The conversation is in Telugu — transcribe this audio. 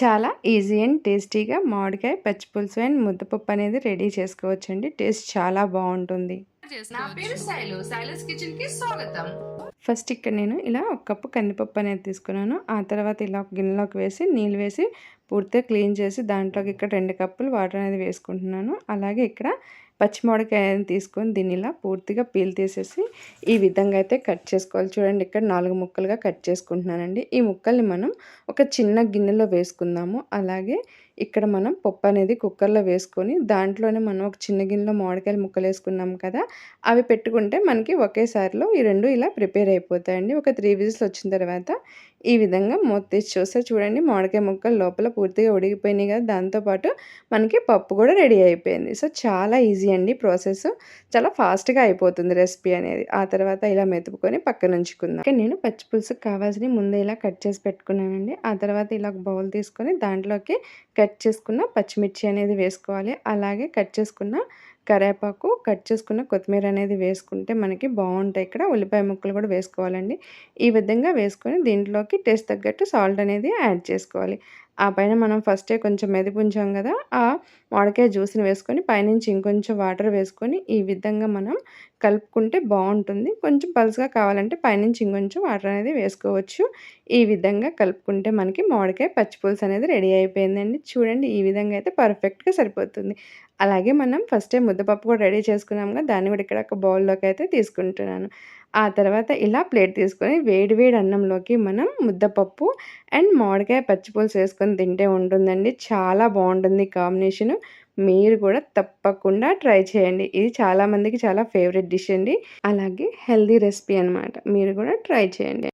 చాలా ఈజీ అండ్ టేస్టీగా మామిడికాయ పచ్చిపులుసు అండ్ ముద్దపప్పు అనేది రెడీ చేసుకోవచ్చండి. టేస్ట్ చాలా బాగుంటుంది. నా పేరు శైలు. శైలస్ కిచెన్కి స్వాగతం. ఫస్ట్ ఇక్కడ నేను ఇలా ఒక కప్పు కందిపప్పు అనేది తీసుకున్నాను. ఆ తర్వాత ఇలా ఒక గిన్నెలోకి వేసి నీళ్ళు వేసి పూర్తిగా క్లీన్ చేసి దాంట్లోకి ఇక్కడ రెండు కప్పులు వాటర్ అనేది వేసుకుంటున్నాను. అలాగే ఇక్కడ పచ్చిమిరపకాయని తీసుకొని దీన్ని ఇలా పూర్తిగా పీల్ తీసేసి ఈ విధంగా అయితే కట్ చేసుకోవాలి. చూడండి ఇక్కడ నాలుగు ముక్కలుగా కట్ చేసుకుంటున్నానండి. ఈ ముక్కల్ని మనం ఒక చిన్న గిన్నెలో వేసుకుందాము. అలాగే ఇక్కడ మనం పప్పు అనేది కుక్కర్లో వేసుకొని దాంట్లోనే మనం ఒక చిన్న గిన్నెలో మామిడికాయలు ముక్కలు వేసుకున్నాం కదా అవి పెట్టుకుంటే మనకి ఒకేసారిలో ఈ రెండు ఇలా ప్రిపేర్ అయిపోతాయండి. ఒక త్రీ విజిల్స్ వచ్చిన తర్వాత ఈ విధంగా మూత తీసి చూస్తే చూడండి మామిడికాయ ముక్కలు లోపల పూర్తిగా ఉడికిపోయినాయి కదా. దాంతోపాటు మనకి పప్పు కూడా రెడీ అయిపోయింది. సో చాలా ఈజీ అండి ప్రాసెస్. చాలా ఫాస్ట్గా అయిపోతుంది రెసిపీ అనేది. ఆ తర్వాత ఇలా మెతుపుకొని పక్కన ఉంచుకుందాం. నేను పచ్చి పులుసుకు కావాల్సినవి ముందే ఇలా కట్ చేసి పెట్టుకున్నానండి. ఆ తర్వాత ఇలా ఒక బౌల్ తీసుకొని దాంట్లోకి కట్ చేసుకున్న పచ్చిమిర్చి అనేది వేసుకోవాలి. అలాగే కట్ చేసుకున్న కరివేపాకు కట్ చేసుకున్న కొత్తిమీర అనేది వేసుకుంటే మనకి బాగుంటాయి. ఇక్కడ ఉల్లిపాయ ముక్కలు కూడా వేసుకోవాలండి. ఈ విధంగా వేసుకొని దీంట్లోకి టేస్ట్ తగ్గట్టు సాల్ట్ అనేది యాడ్ చేసుకోవాలి. ఆ పైన మనం ఫస్టే కొంచెం మెదిపుంచాం కదా ఆ మామిడికాయ జ్యూస్ని వేసుకొని పైనుంచి ఇంకొంచెం వాటర్ వేసుకొని ఈ విధంగా మనం కలుపుకుంటే బాగుంటుంది. కొంచెం పలుసుగా కావాలంటే పైనుంచి ఇంకొంచెం వాటర్ అనేది వేసుకోవచ్చు. ఈ విధంగా కలుపుకుంటే మనకి మామిడికాయ పచ్చిపులుసు అనేది రెడీ అయిపోయిందండి. చూడండి ఈ విధంగా అయితే పర్ఫెక్ట్గా సరిపోతుంది. అలాగే మనం ఫస్టే ముద్దపప్పు కూడా రెడీ చేసుకున్నాం కదా దాన్ని కూడా ఇక్కడ ఒక బౌల్లోకి అయితే తీసుకుంటున్నాను. ఆ తర్వాత ఇలా ప్లేట్ తీసుకొని వేడి వేడి అన్నంలోకి మనం ముద్దపప్పు అండ్ మామిడికాయ పచ్చిపులుసు వేసుకొని తింటే ఉంటుందండి. చాలా బాగుంటుంది కాంబినేషను. మీరు కూడా తప్పకుండా ట్రై చేయండి. ఇది చాలామందికి చాలా ఫేవరెట్ డిష్ అండి. అలాగే హెల్దీ రెసిపీ అనమాట మీరు కూడా ట్రై చేయండి.